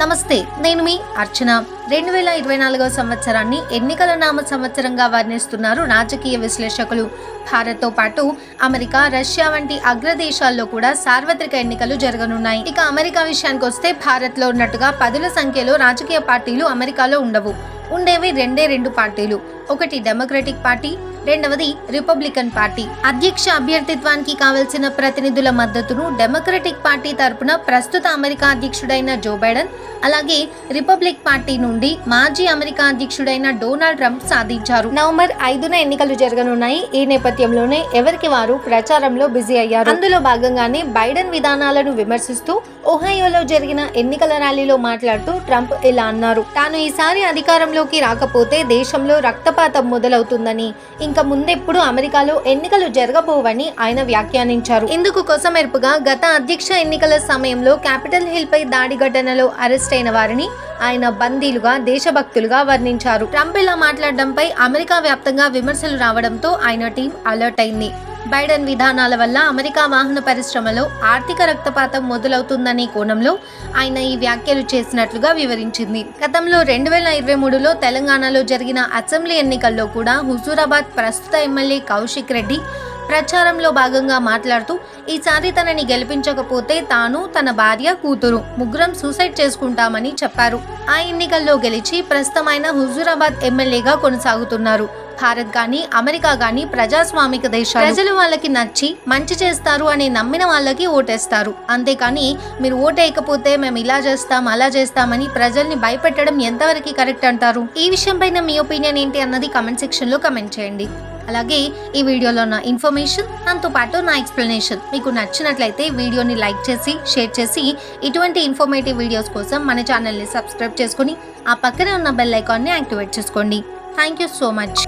నమస్తే నేను మీ అర్చన. రెండు వేల ఇరవై నాలుగవ సంవత్సరాన్ని ఎన్నికల నామ సంవత్సరంగా వర్ణిస్తున్నారు రాజకీయ విశ్లేషకులు. భారత్తో పాటు అమెరికా రష్యా వంటి అగ్రదేశాల్లో కూడా సార్వత్రిక ఎన్నికలు జరగనున్నాయి. ఇక అమెరికా విషయానికి వస్తే భారత్లో ఉన్నట్టుగా పదుల సంఖ్యలో రాజకీయ పార్టీలు అమెరికాలో ఉండవు. ఉండేవి రెండే రెండు పార్టీలు. ఒకటి డెమోక్రటిక్ పార్టీ రెండవది రిపబ్లికన్ పార్టీ. అధ్యక్ష అభ్యర్థిత్వానికి కావలసిన ప్రతినిధుల మద్దతును డెమోక్రటిక్ పార్టీ తరపున ప్రస్తుత అమెరికా అధ్యక్షుడైన జో బైడెన్ అలాగే రిపబ్లిక్ పార్టీ నుండి మాజీ అమెరికా అధ్యక్షుడైన డొనాల్డ్ ట్రంప్ సాధించారు. నవంబర్ ఐదున ఎన్నికలు జరగనున్నాయి. ఈ నేపథ్యంలోనే ఎవరికి వారు ప్రచారంలో బిజీ అయ్యారు. అందులో భాగంగానే బైడెన్ విధానాలను విమర్శిస్తూ ఒహయోలో జరిగిన ఎన్నికల ర్యాలీలో మాట్లాడుతూ ట్రంప్ ఇలా అన్నారు. తాను ఈసారి అధికారంలోకి రాకపోతే దేశంలో రక్తపాతం మొదలవుతుందని ఇంకా ముందెప్పుడు అమెరికాలో ఎన్నికలు జరగబోవని ఆయన వ్యాఖ్యానించారు. ఇందుకు కొసమెరుపుగా గత అధ్యక్ష ఎన్నికల సమయంలో క్యాపిటల్ హిల్ పై దాడి ఘటనలో అరెస్ట్ అయిన వారిని ఆయన బందీలుగా దేశభక్తులుగా వర్ణించారు. ట్రంప్ ఇలా మాట్లాడడంపై అమెరికా వ్యాప్తంగా విమర్శలు రావడంతో ఆయన టీం అలర్ట్ అయింది. బైడెన్ విధానాల వల్ల అమెరికా వాహన పరిశ్రమలో ఆర్థిక రక్తపాతం మొదలవుతుందనే కోణంలో ఆయన ఈ వ్యాఖ్యలు చేసినట్లుగా వివరించింది. గతంలో రెండు వేల ఇరవై మూడులో తెలంగాణలో జరిగిన అసెంబ్లీ ఎన్నికల్లో కూడా హుజూరాబాద్ ప్రస్తుత ఎమ్మెల్యే కౌశిక్ రెడ్డి ప్రచారంలో భాగంగా మాట్లాడుతూ ఈసారి తనని గెలిపించకపోతే తాను తన భార్య కూతురు ముగ్గురం సూసైడ్ చేసుకుంటామని చెప్పారు. ఆ ఎన్నికల్లో గెలిచి ప్రస్తుతం ఆయన హుజూరాబాద్ ఎమ్మెల్యేగా కొనసాగుతున్నారు. భారత్ గాని అమెరికా గాని ప్రజాస్వామిక దేశాలు. ప్రజలు వాళ్ళకి నచ్చి మంచి చేస్తారు అని నమ్మిన వాళ్ళకి ఓటేస్తారు. అంతేకాని మీరు ఓటేయకపోతే మేము ఇలా చేస్తాం అలా చేస్తామని ప్రజల్ని భయపెట్టడం ఎంతవరకు కరెక్ట్ అంటారు? ఈ విషయం పైన మీ ఒపీనియన్ ఏంటి అన్నది కమెంట్ సెక్షన్లో కమెంట్ చేయండి. అలాగే ఈ వీడియోలో ఉన్న ఇన్ఫర్మేషన్ దాంతో పాటు నా ఎక్స్ప్లెనేషన్. మీకు నచ్చినట్లయితే వీడియోని లైక్ చేసి షేర్ చేసి ఇటువంటి ఇన్ఫర్మేటివ్ వీడియోస్ కోసం మన ఛానల్ని సబ్స్క్రైబ్ చేసుకొని ఆ పక్కనే ఉన్న బెల్ ఐకాన్ని యాక్టివేట్ చేసుకోండి. Thank you so much.